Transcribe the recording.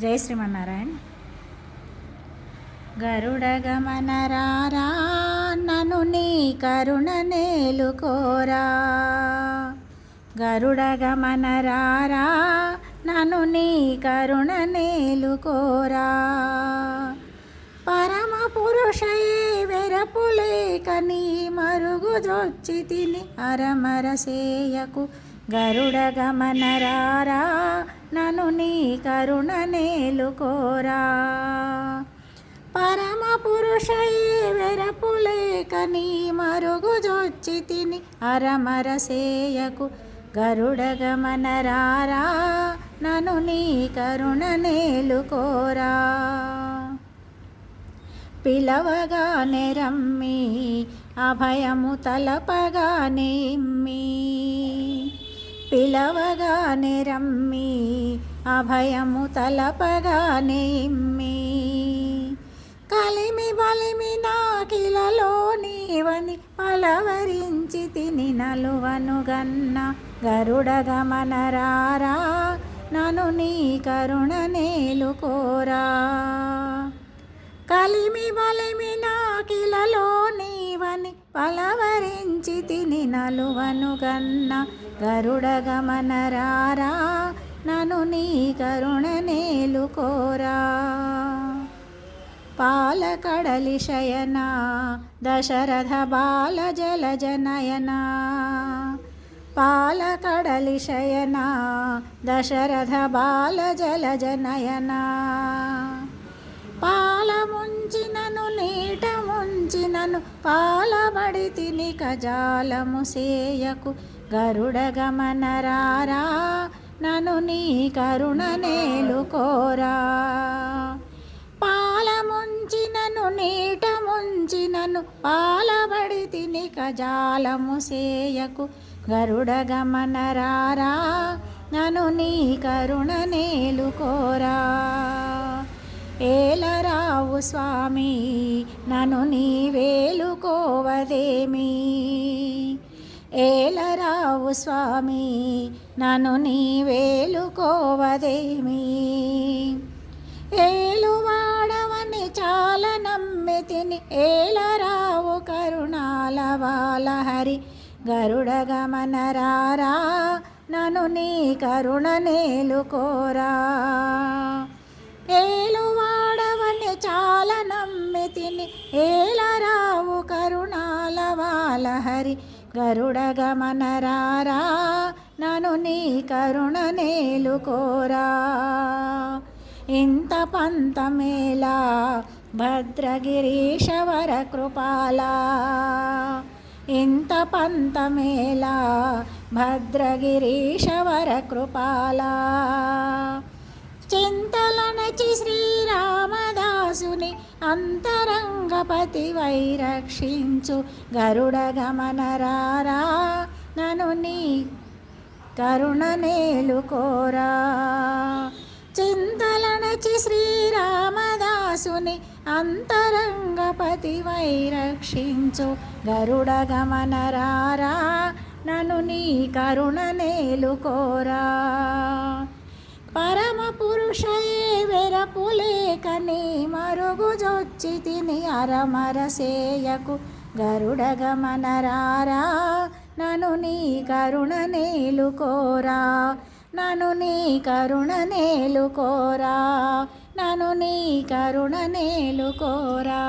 జై శ్రీమన్నారాయణ. గరుడ గమనరారా నను నీ కరుణ నేలుకోరా గరుడ గమనరారా నను నీ కరుణ నేలుకోరా పరమ పురుషయే వెరపులేక నీ మరుగు జొచ్చి తిని అరమర గరుడ గమనరారా నను నీ కరుణ నేలుకోరా. పరమ పురుషయే వెరపులేక నీ మరుగు జొచ్చి తిని అరమర సేయకు. గరుడ గమనరారా నను నీ కరుణ నేలుకోరా. పిలవగానే రమ్మి అభయము తలపగానే ఇమ్మి పిలవగానే రమ్మి అభయము తలపగానే ఇమ్మి. కలిమి బలిమి నాకిలలో నీవని పలవరించి తిని నలువను గన్న గరుడ గమనరారా నను నీ కరుణ నేలుకోరా కలిమి బలిమి నాకిలలో నీవని పలవరించి తిని నలువను గన్న గరుడ గమనరారా నను నీ కరుణ నేలు కోరా. పాలకడలి శయన దశరథ బాల జల జనయన. పాలకడలి శయన దశరథ బాల జల పాలముంచినను పాల ముంచినను నీట ముంచినను పాలబడి తిని కజాలము సేయకు గరుడ గమనరారా నను నీ కరుణ నేలుకోరా పాల ముంచినను నీట ముంచినను పాలబడి తిని కజాలము సేయకు గరుడ గమనరారా నను నీ కరుణ నేలుకోరా ఏలరావు స్వామి నన్ను నీ వేలుకోవదేమి? ఏలరావు స్వామి నన్ను నీ వేలుకోవదేమి? ఏలువాడవని చాలా నమ్మి తిని ఏలరావు కరుణాల బాలహరి గరుడ గమనరారా నను నీ కరుణ నేలుకోరా ఏలువాడవని చాలా నమ్మి తిని ఏలరావు కరుణాల హరి. గరుడగమనరారా నను నీ కరుణ నేలు కోరా. ఇంత పంతమేలా భద్రగిరీశవర కృపాలా. ఇంత పంతమేలా భద్రగిరీశవర కృపాలా. చింతలనచి శ్రీరామదాసుని అంతరంగపతి వైరక్షించు గరుడ గమనరారా నను నీ కరుణ నేలుకోరా చింతలనచి శ్రీరామదాసుని అంతరంగపతి వైరక్షించు గరుడ గమనరారా నను నీ కరుణ నేలుకోరా వెరపులేక మరుగుజొచ్చి మరుగు తిని అరమర సేయకు గరుడ గమనరారా. నను నీ కరుణ నేలుకోరా నను నీ కరుణ నేలుకోరా నను నీ కరుణ నేలుకోరా